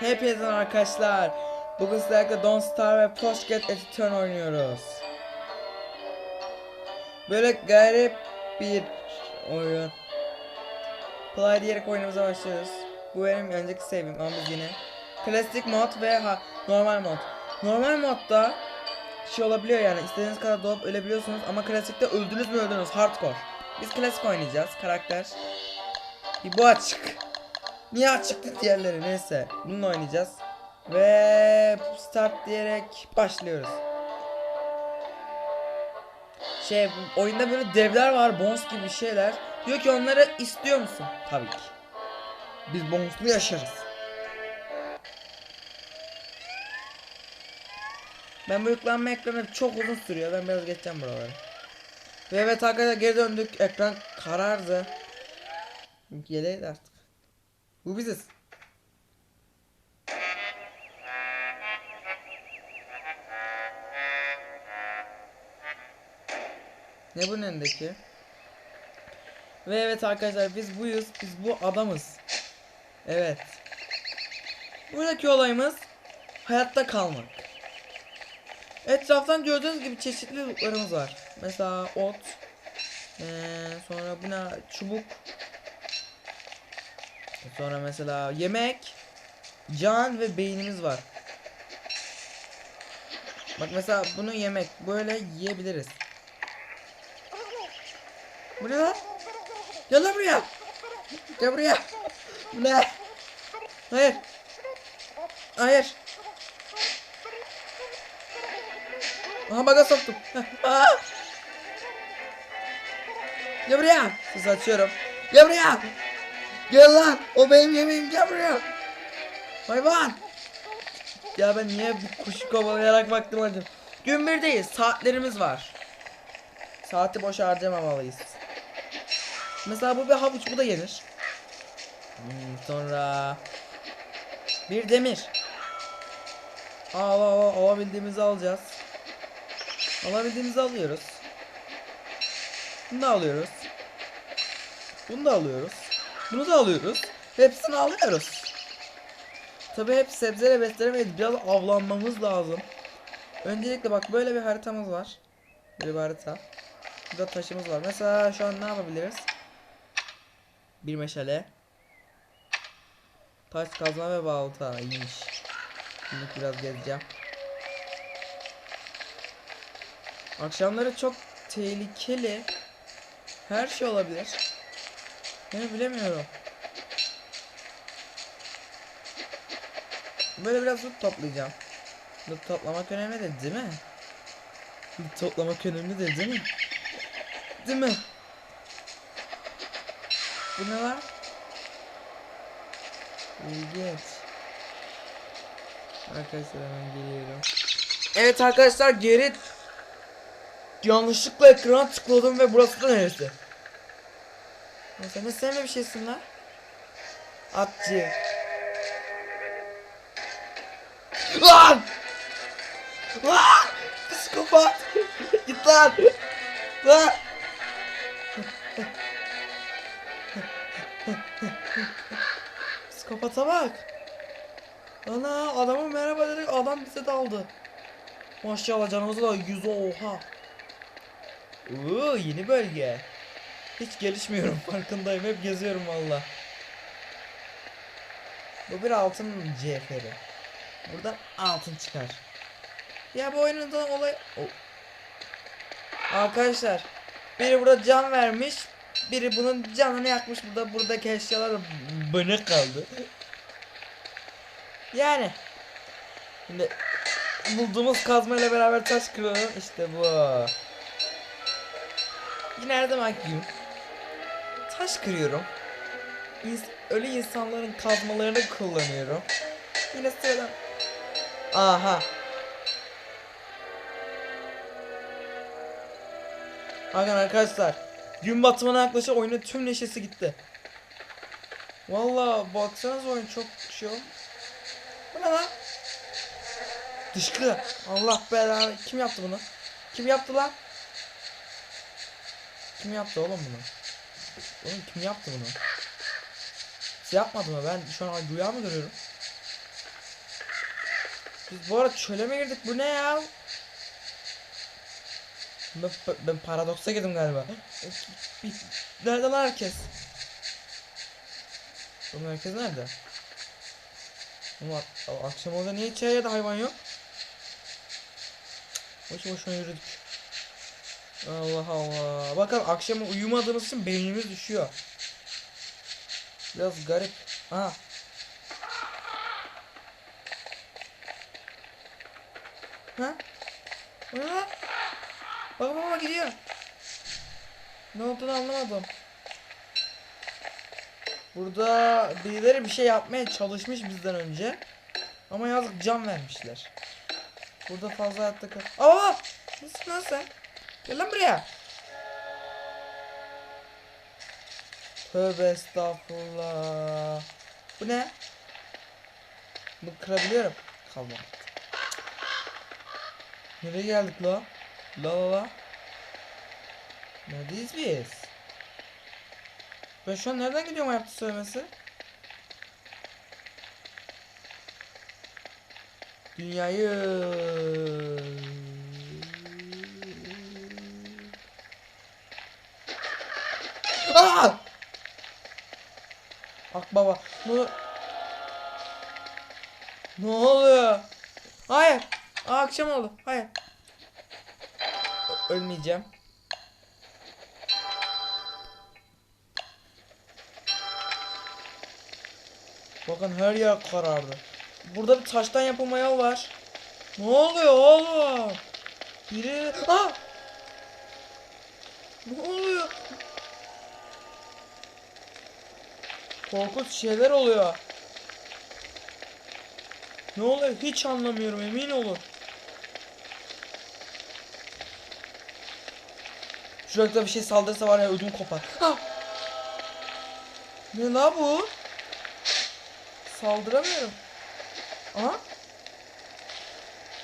Hepinize arkadaşlar. Bugün sizlerle Don't Star ve Postget Edition oynuyoruz. Böyle garip bir oyun. Play diyerek oyunumuza başlıyoruz. Bu benim önceki sevim ama biz yine. Klasik mod ve ha, normal mod. Normal modda şey olabiliyor yani istediğiniz kadar doğup ölebiliyorsunuz ama klasikte öldünüz mü öldünüz hardcore. Biz klasik oynayacağız karakter. Bir bu açık. Niye açıktı diğerleri neyse. Bununla oynayacağız. Ve start diyerek başlıyoruz. Şey oyunda böyle devler var boss gibi şeyler. Diyor ki onları istiyor musun? Tabii ki. Biz bonuslu yaşarız. Ben bu yüklenme ekranı çok uzun sürüyor. Ben biraz geçeceğim buraları. Ve evet arkadaşlar geri döndük. Ekran karardı. Yeleğiydi artık. Bu biziz. Ne bunun elindeki? Ve evet arkadaşlar biz buyuz. Biz bu adamız. Evet. Buradaki olayımız hayatta kalmak. Etraftan gördüğünüz gibi çeşitli lootlarımız var. Mesela ot. Ee, sonra buna çubuk. Sonra mesela yemek, can ve beynimiz var. Bak mesela bunu yemek böyle yiyebiliriz. Bu ne lan? Gel lan buraya. Gel buraya. Bu ne? Hayır. Hayır. Aha baga soktum. Gel buraya. Sizi açıyorum. Gel buraya. Gel lan. O benim yemeğim. Gel buraya. Hayvan. Ya ben niye bu kuşu kovalayarak baktım acım. Gün birdeyiz. Saatlerimiz var. Saati boş harcamamalıyız. Mesela bu bir havuç. Bu da yenir. Hmm, sonra bir demir. Al al al alabildiğimizi alacağız. Alabildiğimizi alıyoruz. Bunu da alıyoruz. Bunu da alıyoruz. Bunu da alıyoruz. Hepsini alıyoruz. Tabi hep sebzeyle beslenemeyiz. Biraz avlanmamız lazım. Öncelikle bak böyle bir haritamız var. Bir harita. Burada taşımız var. Mesela şu an ne yapabiliriz? Bir meşale. Taş kazma ve balta. İyiymiş. Şimdi biraz gezeceğim. Akşamları çok tehlikeli. Her şey olabilir. Ben bilemiyorum. Böyle biraz loot toplayacağım. Loot toplamak önemli de değil mi? Loot toplamak önemli de değil mi? Değil mi? Bu ne var? İlginç. Arkadaşlar hemen geliyorum. Evet arkadaşlar geri yanlışlıkla ekrana tıkladım ve burası da neresi? Sen ne sevme bir şeysin lan? Atçı. Lan! Lan! Psikopat! Git lan! Lan! Psikopata bak. Ana adama merhaba dedik adam bize daldı. Maşallah canımızı da yüz oha. Oo yeni bölge. Hiç gelişmiyorum farkındayım hep geziyorum valla. Bu bir altın cevheri. Buradan altın çıkar. Ya bu oyunun da olay... O- Arkadaşlar. Biri burada can vermiş. Biri bunun canını yakmış. Burada buradaki eşyalar bana kaldı. Yani. Şimdi bulduğumuz kazma ile beraber taş kıralım. İşte bu. Yine her zaman gibi. Taş kırıyorum. İns ölü insanların kazmalarını kullanıyorum. Yine sıradan. Aha. Bakın arkadaşlar. Gün batımına yaklaşır oyunun tüm neşesi gitti. Valla baksanız oyun çok şey. Bu ne lan? Dışkı. Allah belanı. Kim yaptı bunu? Kim yaptı lan? Kim yaptı oğlum bunu? Oğlum kim yaptı bunu? Siz yapmadı mı? Ben şu an rüya mı görüyorum? Biz bu arada çöle mi girdik? Bu ne ya? Ben, ben paradoksa girdim galiba. Nerede lan herkes? Bu herkes nerede? Ama akşam orada niye içeriye de hayvan yok? Boşu boşuna yürüdük. Allah Allah. Bakın akşam uyumadığımız için beynimiz düşüyor. Biraz garip. Aha. Ha? Lan? Bak bak gidiyor. Ne olduğunu anlamadım. Burada birileri bir şey yapmaya çalışmış bizden önce. Ama yazık can vermişler. Burada fazla hayatta kal... Aa! Nasıl lan? Gel lan buraya. Tövbe estağfurullah. Bu ne? Bunu kırabiliyorum. Kalma. Nereye geldik la? La la la. Neredeyiz biz? Ben şu an nereden gidiyorum ayakta söylemesi? Dünyayı Aa! Akbaba. Ne Ne oluyor? Hayır. Aa, akşam oldu. Hayır. Ö- Ölmeyeceğim. Bakın her yer karardı. Burada bir taştan yapılma yol var. Ne oluyor oğlum? Biri... Aa! Ne oluyor? Korkunç şeyler oluyor. Ne oluyor hiç anlamıyorum emin olun. Şurada bir şey saldırırsa var ya ödüm kopar. Ah! Ne la bu? Saldıramıyorum. Aha.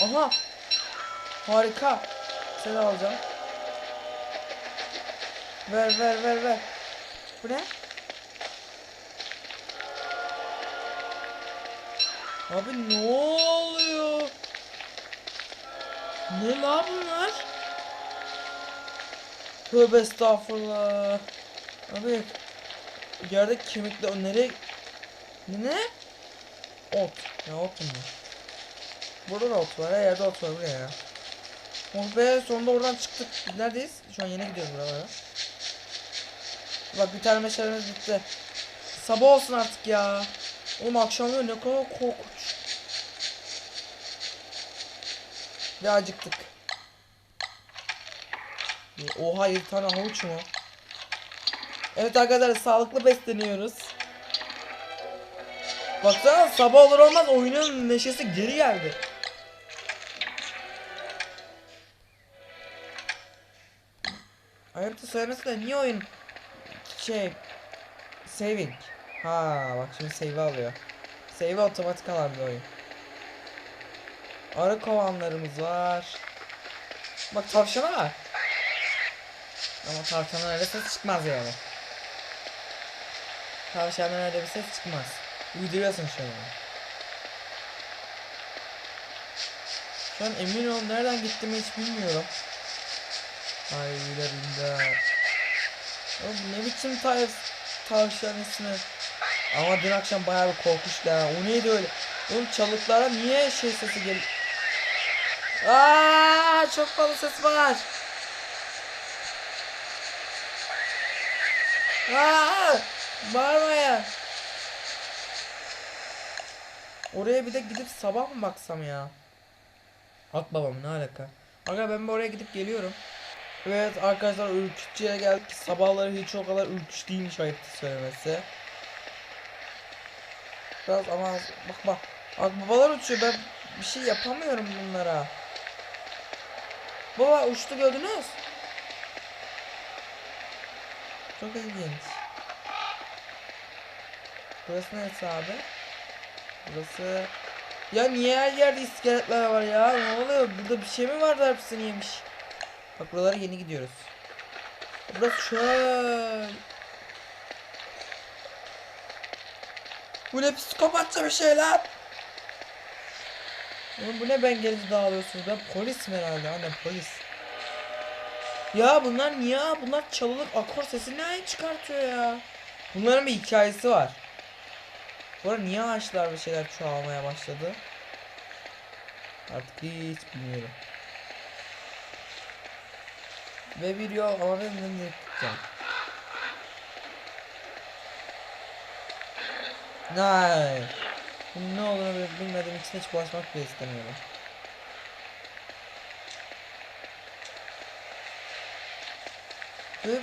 Aha. Harika. Seni alacağım. Ver ver ver ver. Bu ne? Abi ne oluyor? Ne la bunlar? Tövbe estağfurullah. Abi yerde kemikle nereye ne? Ot. Ne ot bunlar? Burada da ot var. Her yerde ot var buraya ya. Oh be sonunda oradan çıktık. Neredeyiz? Şu an yeni gidiyoruz buralara. Bak bir tane meşalemiz bitti. Sabah olsun artık ya. Oğlum akşamları ne kadar korkunç. Ve acıktık. Oha 7 tane havuç mu? Evet arkadaşlar sağlıklı besleniyoruz. Baksana sabah olur olmaz oyunun neşesi geri geldi. Ayıptı söylemesi de niye oyun şey saving ha bak şimdi save alıyor. Save otomatik alan bir oyun. Arı kovanlarımız var. Bak tavşana var ama tavşandan öyle ses çıkmaz yani. Tavşandan öyle bir ses çıkmaz. Uyduruyorsun şu an şu an emin ol nereden gittiğimi hiç bilmiyorum. Hayır imdat. Oğlum ne biçim tav tavşan ismi. Ama dün akşam bayağı bir korkmuştu ha. O neydi öyle? Oğlum çalıklara niye şey sesi geliyor? Aa çok fazla ses var. Aa bağırma ya. Oraya bir de gidip sabah mı baksam ya? Akbaba ne alaka? Aga ben oraya gidip geliyorum. Evet arkadaşlar ürkütücüye geldik. Sabahları hiç o kadar ürkütücü değilmiş ayıptı söylemesi. Biraz ama bak bak. Akbabalar uçuyor ben bir şey yapamıyorum bunlara. Baba uçtu gördünüz. Çok ilginç. Burası neresi abi? Burası... Ya niye her yerde iskeletler var ya? Ne oluyor? Burada bir şey mi vardı hepsini yemiş? Bak buralara yeni gidiyoruz. Burası çöl. Bu ne psikopatça bir şey lan. Oğlum bu ne ben gelince dağılıyorsunuz? Ben polisim herhalde anne polis. Ya bunlar niye? Bunlar çalılık akor sesi ne çıkartıyor ya? Bunların bir hikayesi var. Bu niye ağaçlar bir şeyler çoğalmaya başladı? Artık hiç bilmiyorum. Ve bir yol ne yapacağım? Hayır. Ne olduğunu bil- bilmediğim için hiç bulaşmak bile istemiyorum. Böyle.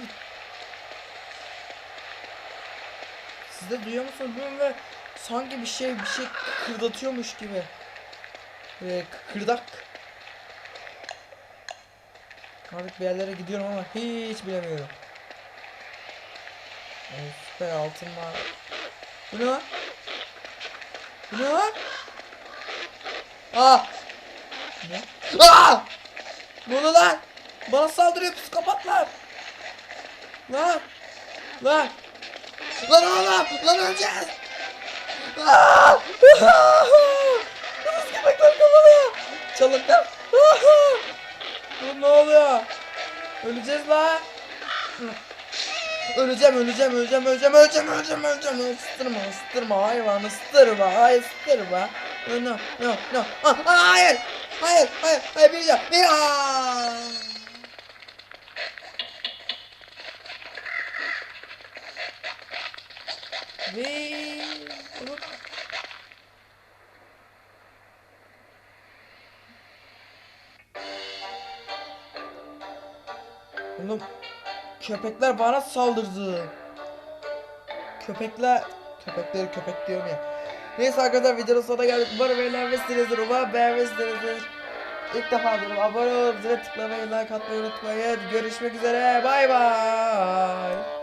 Siz de duyuyor musunuz bilmiyorum ve sanki bir şey bir şey kırdatıyormuş gibi. Böyle kırdak. Artık bir yerlere gidiyorum ama hiç bilemiyorum. Evet, süper altın var. Bu ne lan? Bu ne lan? Aa! Ne? Aa! Ne oluyor lan? Bana saldırıyor psikopatlar. Lan! Lan! Lan oğlum! Lan öleceğiz! Aa! Kız köpekler kovalıyor! Çalıklar! Bu ne oluyor? Öleceğiz lan! Öleceğim, öleceğim, öleceğim, öleceğim, öleceğim, öleceğim, öleceğim. Isırma, ısırma hayvan, ısırma, hayır, ısırma. No, no, no. Ah, ah, hayır, hayır, hayır, hayır, bir daha, bir. Ve Oğlum köpekler bana saldırdı. Köpekler köpekleri köpek diyorum ya. Neyse arkadaşlar videonun sonuna geldik. Umarım eğlenmişsinizdir. Umarım beğenmişsinizdir. İlk defa diyorum abone olup zile tıklamayı, like atmayı unutmayın. Görüşmek üzere. Bay bay.